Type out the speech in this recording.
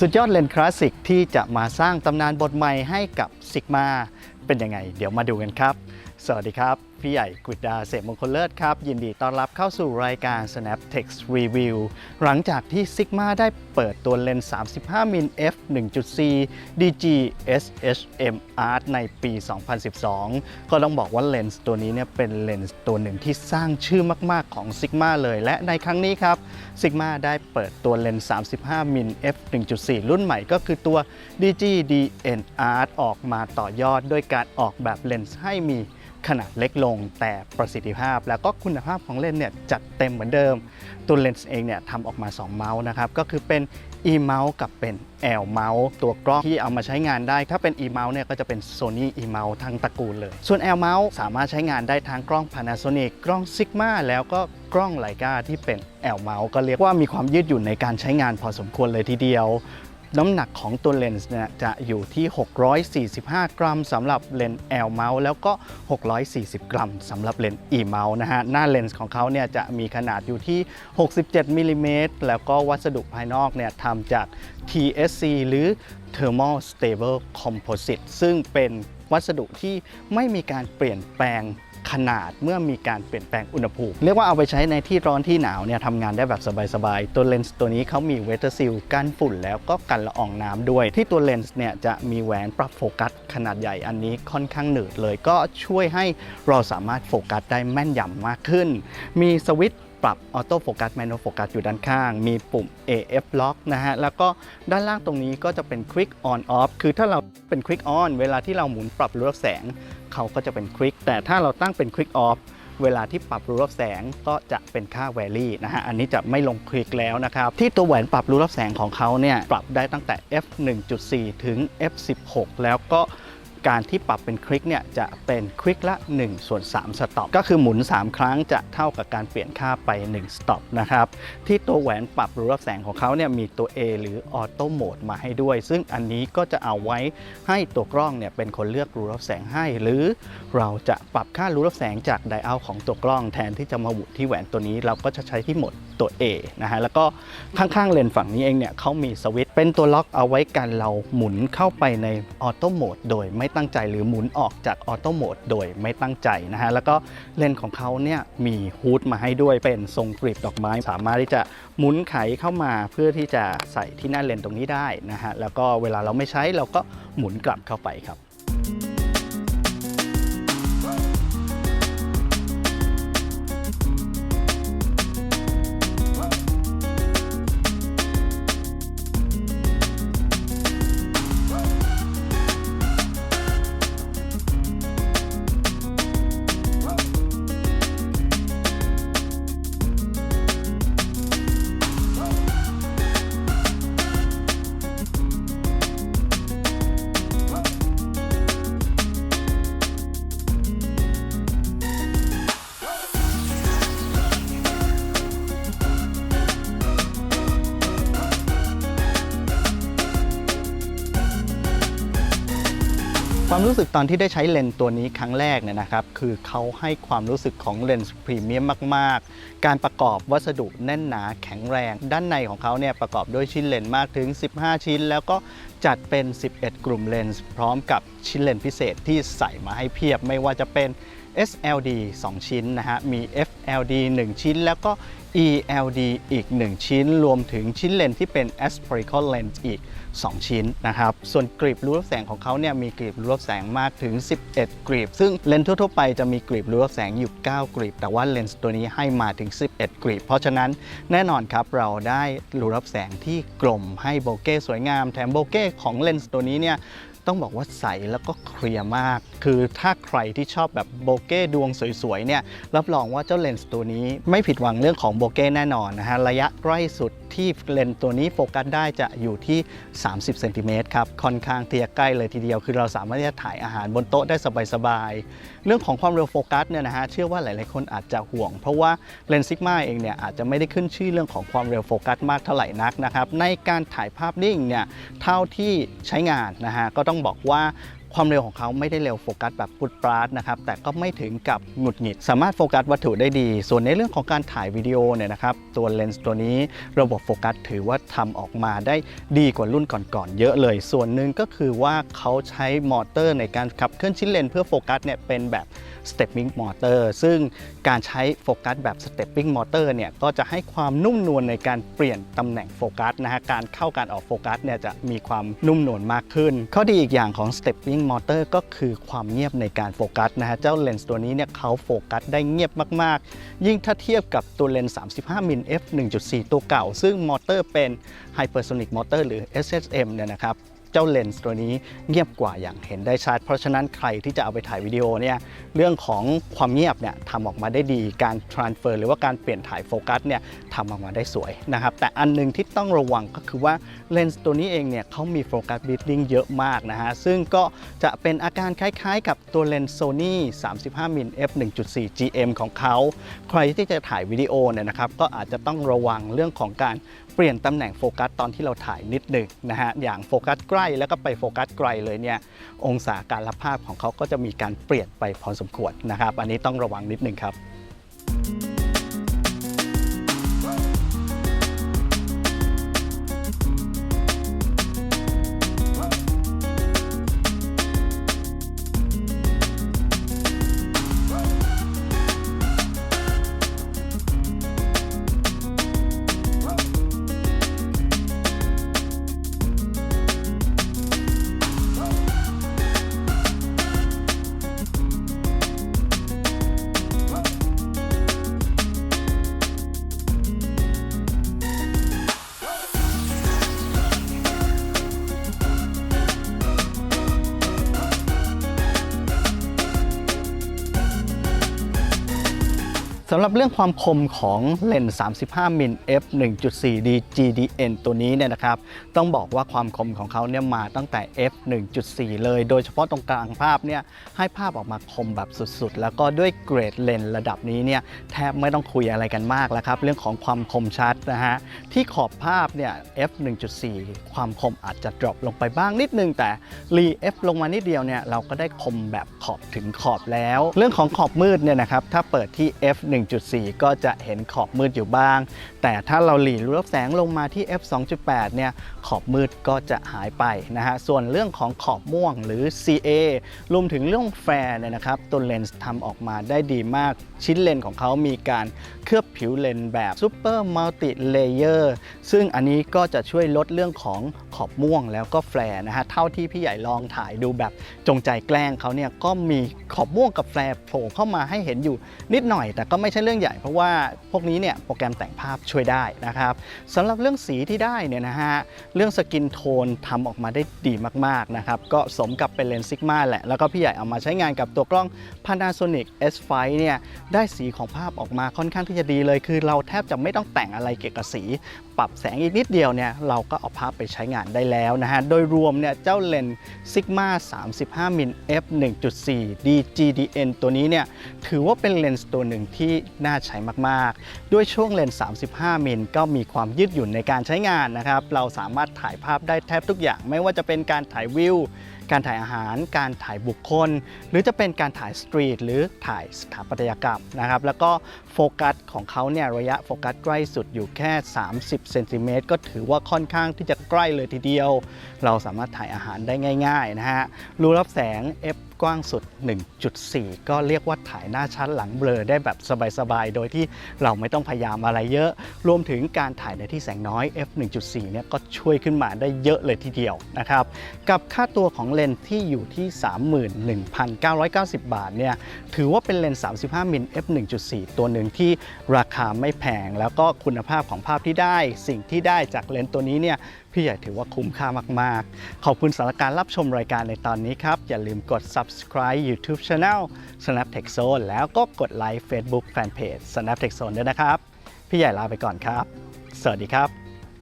สุดยอดเลนส์คลาสสิกที่จะมาสร้างตำนานบทใหม่ให้กับซิกมาเป็นยังไง เดี๋ยวมาดูกันครับ สวัสดีครับ พี่ใหญ่กฤษดาเสมมงคลเลิศครับ ยินดีต้อนรับเข้าสู่รายการ Snap Text Review หลังจากที่ Sigma ได้เปิดตัวเลนส์35 มิล f 1.4 DG SHM Art ในปี 2012 ก็ต้องบอกว่าเลนส์ตัวนี้เนี่ยเป็นเลนส์ตัวหนึ่งที่สร้างชื่อมาก ๆ ของ Sigma เลยและในครั้งนี้ครับ Sigma ได้เปิดตัวเลนส์35 มิล f 1.4 รุ่นใหม่ก็คือตัว DG DN Art ออกมาต่อยอดด้วยการออกแบบเลนส์ให้มี ขนาดเล็กลงแต่ประสิทธิภาพ แล้วก็คุณภาพของเลนส์เนี่ยจัดเต็มเหมือนเดิม ตัวเลนส์เองเนี่ยทำออกมา 2 เมาส์นะครับ ก็คือเป็น e mouse กับเป็น L mouse ตัวกล้องที่เอามาใช้งานได้ ถ้าเป็น e mouse เนี่ยก็จะเป็น Sony e mouse ทั้งตระกูลเลย ส่วน L mouse สามารถใช้งานได้ทั้งกล้อง Panasonic กล้อง Sigma แล้วก็กล้อง Leica ที่เป็น L mouse ก็เรียกว่ามีความยืดหยุ่นในการใช้งานพอสมควรเลยทีเดียว น้ำหนักของตัวเลนส์เนี่ยจะอยู่ที่ 645 กรัมสำหรับเลนส์ L mount แล้วก็ 640 กรัมสำหรับเลนส์ E mount นะฮะหน้าเลนส์ของเขาเนี่ยจะมีขนาดอยู่ที่ 67มิลลิเมตรแล้วก็วัสดุภายนอกเนี่ยทำจาก TSC หรือ Thermal Stable Composite ซึ่งเป็นวัสดุที่ไม่มีการเปลี่ยนแปลง ขนาดเมื่อมีการเปลี่ยนแปลงอุณหภูมิ เรียกว่าเอาไปใช้ในที่ร้อนที่หนาวเนี่ยทำงานได้แบบสบายๆ ตัวเลนส์ตัวนี้เขามีเวทซิลกันฝุ่นแล้วก็กันละอองน้ำด้วย ที่ตัวเลนส์เนี่ยจะมีแหวนปรับโฟกัสขนาดใหญ่อันนี้ค่อนข้างหนืดเลยก็ช่วยให้เราสามารถโฟกัสได้แม่นยำมากขึ้น มีสวิตช์ ปรับออโต้โฟกัสแมน u โฟกัสอยู่ด้านข้าง มีปุ่ม AF Lock นะฮะ แล้วก็ด้านล่างตรงนี้ก็จะเป็น Quick On Off คือถ้าเราเป็น Quick On เวลาที่เราหมุนปรับรูรับแสง เขาก็จะเป็น Quick แต่ถ้าเราตั้งเป็น Quick Off เวลาที่ปรับรูรับแสงก็จะเป็นค่า Valley นะฮะ อันนี้จะไม่ลงคลิกแล้วนะครับ ที่ตัวแหวนปรับรูรับแสงของเขาเนี่ย ปรับได้ตั้งแต่ f 1.4 ถึง f 16แล้วก็ การที่ปรับเป็นคลิกเนี่ยจะเป็นคลิกละ1ส่วน3สต็อปก็คือหมุน 3 ครั้งจะเท่ากับการเปลี่ยนค่าไป1สต็อปนะครับที่ตัวแหวนปรับรูรับแสงของเขาเนี่ยมีตัว A หรือออโต้โหมดมาให้ด้วย ซึ่งอันนี้ก็จะเอาไว้ให้ตัวกล้องเนี่ยเป็นคนเลือกรูรับแสงให้ หรือเราจะปรับค่ารูรับแสงจากไดอัลของตัวกล้องแทนที่จะมาหมุนที่แหวนตัวนี้ เราก็จะใช้ที่โหมด ตัว A นะฮะแล้วก็ข้างๆเลนฝั่งนี้เองเนี่ยเขามีสวิตช์เป็นตัวล็อกเอาไว้กันเราหมุนเข้าไปในออโต้โหมดโดยไม่ตั้งใจหรือหมุนออกจากออโต้โหมดโดยไม่ตั้งใจนะฮะแล้วก็เลนของเขาเนี่ยมีฮูดมาให้ด้วยเป็นทรงกลีบดอกไม้ สามารถที่จะหมุนไขเข้ามาเพื่อที่จะใส่ที่หน้าเลนตรงนี้ได้นะฮะแล้วก็เวลาเราไม่ใช้เราก็หมุนกลับเข้าไปครับ ความรู้สึกตอนที่ได้ใช้เลนส์ตัวนี้ครั้งแรกเนี่ยนะครับ คือเขาให้ความรู้สึกของเลนส์พรีเมียมมาก ๆ การประกอบวัสดุแน่นหนาแข็งแรง ด้านในของเขาเนี่ยประกอบด้วยชิ้นเลนส์มากถึง 15 ชิ้น แล้วก็จัดเป็น 11 กลุ่มเลนส์พร้อมกับชิ้นเลนส์พิเศษที่ใส่มาให้เพียบไม่ว่าจะเป็น SLD 2 ชิ้นนะฮะ มี FLD 1 ชิ้น แล้วก็ ELD อีก 1 ชิ้น รวมถึงชิ้นเลนส์ที่เป็น aspherical lens อีก 2 ชิ้นนะครับ ส่วนกรีบรูรับแสงของเขาเนี่ยมีกรีบรูรับแสงมากถึง 11 กรีบ ซึ่งเลนส์ทั่วๆไปจะมีกรีบรูรับแสงอยู่ 9 กรีบ แต่ว่าเลนส์ตัวนี้ให้มาถึง 11 กรีบ เพราะฉะนั้นแน่นอนครับเราได้รูรับแสงที่กลมให้โบเก้สวยงาม แถมโบเก้ของเลนส์ตัวนี้เนี่ย ต้องบอกว่าใสแล้วก็เคลียร์มาก คือถ้าใครที่ชอบแบบโบเก้ดวงสวยๆเนี่ยรับรองว่าเจ้าเลนส์ตัวนี้ไม่ผิดหวังเรื่องของโบเก้แน่นอนนะฮะระยะใกล้สุด ที่เลนส์ตัวนี้โฟกัสได้จะอยู่ที่ 30เซนติเมตรครับค่อนข้างเที่จะใกล้เลยทีเดียว คือเราสามารถที่จะถ่ายอาหารบนโต๊ะได้สบายๆ เรื่องของความเร็วโฟกัสเนี่ยนะฮะเชื่อว่าหลายๆคนอาจจะห่วง เพราะว่าเลนส์ซิกมาเองเนี่ยอาจจะไม่ได้ขึ้นชื่อเรื่องของความเร็วโฟกัสมากเท่าไหร่นักนะครับในการถ่ายภาพนิ่งเนี่ยเท่าที่ใช้งานนะฮะก็ต้องบอกว่า ความเร็วของเขาไม่ได้เร็วโฟกัสแบบปุดปราดนะครับแต่ก็ไม่ถึงกับหงุดหงิด สามารถโฟกัสวัตถุได้ดี ส่วนในเรื่องของการถ่ายวิดีโอเนี่ยนะครับตัวเลนส์ตัวนี้ระบบโฟกัสถือว่าทำออกมาได้ดีกว่ารุ่นก่อนๆเยอะเลย ส่วนหนึ่งก็คือว่าเขาใช้มอเตอร์ในการขับเคลื่อนชิ้นเลนเพื่อโฟกัสเนี่ยเป็นแบบ stepping motor ซึ่งการใช้โฟกัสแบบ stepping motor เนี่ยก็จะให้ความนุ่มนวลในการเปลี่ยนตำแหน่งโฟกัสนะฮะการเข้าการออกโฟกัสเนี่ยจะมีความนุ่มนวลมากขึ้น ข้อดีอีกอย่างของ stepping มอเตอร์ก็คือความเงียบในการโฟกัสนะฮะเจ้าเลนส์ตัวนี้เนี่ยเขาโฟกัสได้เงียบมากๆ ยิ่งถ้าเทียบกับตัวเลนส์ 35 มิล f 1.4 ตัวเก่า ซึ่งมอเตอร์เป็นไฮเปอร์โซนิกมอเตอร์หรือ SSM เนี่ยนะครับ จ้าเลนส์ตัวนี้เงียบกว่าอย่างเห็นได้ชัด เพราะฉะนั้นใครที่จะเอาไปถ่ายวิดีโอเนี่ยเรื่องของความเงียบเนี่ยทำออกมาได้ดีการ transfer หรือว่าการเปลี่ยนถ่ายโฟกัสเนี่ยทำออกมาได้สวยนะครับแต่อันหนึงที่ต้องระวังก็คือว่าเลนส์ตัวนี้เองเนี่ยเขามีโฟกัสบีดดิ้งเยอะมากนะฮะซึ่งก็จะเป็นอาการคล้ายๆ กับตัวเลนส์ Sony 35มิล f 1.4 GM ของเขา ใครที่จะถ่ายวิดีโอเนี่ยนะครับก็อาจจะต้องระวังเรื่องของการ เปลี่ยนตำแหน่งโฟกัสตอนที่เราถ่ายนิดหนึ่งนะฮะอย่างโฟกัสใกล้แล้วก็ไปโฟกัสไกลเลยเนี่ยองศาการรับภาพของเขาก็จะมีการเปลี่ยนไปพอสมควรนะครับ อันนี้ต้องระวังนิดหนึ่งครับำหรับเรื่องความคมของเลนส์35มิล f 1.4 d GDN ตัวนี้เนี่ยนะครับ ต้องบอกว่าความคมของเขาเนี่ยมาตั้งแต่ f 1.4 เลย โดยเฉพาะตรงกลางภาพเนี่ยให้ภาพออกมาคมแบบสุดๆ แล้วก็ด้วยเกรดเลนส์ระดับนี้เนี่ยแทบไม่ต้องคุยอะไรกันมากแล้วครับ เรื่องของความคมชัดนะฮะ ที่ขอบภาพเนี่ย f 1.4 ความคมอาจจะ drop ลงไปบ้างนิดนึง แต่รี f ลงมานิดเดียวเนี่ยเราก็ได้คมแบบขอบถึงขอบแล้ว เรื่องของขอบมืดเนี่ยนะครับถ้าเปิดที่ f 1 1.4 ก็จะเห็นขอบมืดอยู่บ้าง แต่ถ้าเราหลีรูรับแสงลงมาที่ f 2.8 เนี่ย ขอบมืดก็จะหายไปนะฮะ ส่วนเรื่องของขอบม่วงหรือ CA รวมถึงเรื่องแฟร์เนี่ยนะครับ ตัวเลนส์ทำออกมาได้ดีมาก ชิ้นเลนส์ของเขามีการ เคลือบผิวเลนส์แบบ Super Multi Layer ซึ่งอันนี้ก็จะช่วยลดเรื่องของขอบม่วงแล้วก็แฟร์นะฮะ เท่าที่พี่ใหญ่ลองถ่ายดูแบบจงใจแกล้งเขาเนี่ยก็มีขอบม่วงกับแฟร์โผล่เข้ามาให้เห็นอยู่นิดหน่อย แต่ก็ไม่ใช่เรื่องใหญ่เพราะว่าพวกนี้เนี่ยโปรแกรมแต่งภาพช่วยได้นะครับสำหรับเรื่องสีที่ได้เนี่ยนะฮะเรื่องสกินโทนทำออกมาได้ดีมากๆนะครับก็สมกับเป็นเลนส์ซิกมาแหละ แล้วก็พี่ใหญ่เอามาใช้งานกับตัวกล้อง Panasonic S5 เนี่ยได้สีของภาพออกมาค่อนข้างที่จะดีเลย คือเราแทบจะไม่ต้องแต่งอะไรเกี่ยวกับสี ปรับแสงอีกนิดเดียวเนี่ยเราก็เอาภาพไปใช้งานได้แล้วนะฮะ โดยรวมเนี่ยเจ้าเลนส์ Sigma 35มิล f 1.4 DGDN ตัวนี้เนี่ยถือว่าเป็นเลนส์ตัวหนึ่งที่น่าใช้มากๆ ด้วยช่วงเลนส์ 35 มิลก็มีความยืดหยุ่นในการใช้งานนะครับ เราสามารถถ่ายภาพได้แทบทุกอย่างไม่ว่าจะเป็นการถ่ายวิว การถ่ายอาหาร การถ่ายบุคคล หรือจะเป็นการถ่ายสตรีทหรือถ่ายสถาปัตยกรรมนะครับ แล้วก็โฟกัสของเขาเนี่ยระยะโฟกัสใกล้สุดอยู่แค่ 30เซนติเมตรก็ถือว่าค่อนข้างที่จะใกล้เลยทีเดียว เราสามารถถ่ายอาหารได้ง่าย ๆ นะฮะรูรับแสง f กว้างสุด 1.4 ก็เรียกว่าถ่ายหน้าชัดหลังเบลอได้แบบสบายๆ โดยที่เราไม่ต้องพยายามอะไรเยอะ รวมถึงการถ่ายในที่แสงน้อย f 1.4 เนี่ยก็ช่วยขึ้นมาได้เยอะเลยทีเดียวนะครับ กับค่าตัวของเลนส์ที่อยู่ที่ 31,990 บาทเนี่ยถือว่าเป็นเลนส์ 35 มิล f 1.4 ตัวหนึ่งที่ราคาไม่แพง แล้วก็คุณภาพของภาพที่ได้ สิ่งที่ได้จากเลนส์ตัวนี้เนี่ย พี่ใหญ่ถือว่าคุ้มค่ามาก ๆ ขอบคุณสำหรับการรับชมรายการในตอนนี้ครับ อย่าลืมกด subscribe YouTube Channel Snap Tech Zone แล้วก็กดไลค์ Facebook Fanpage Snap Tech Zone ด้วยนะครับ พี่ใหญ่ลาไปก่อนครับ สวัสดีครับ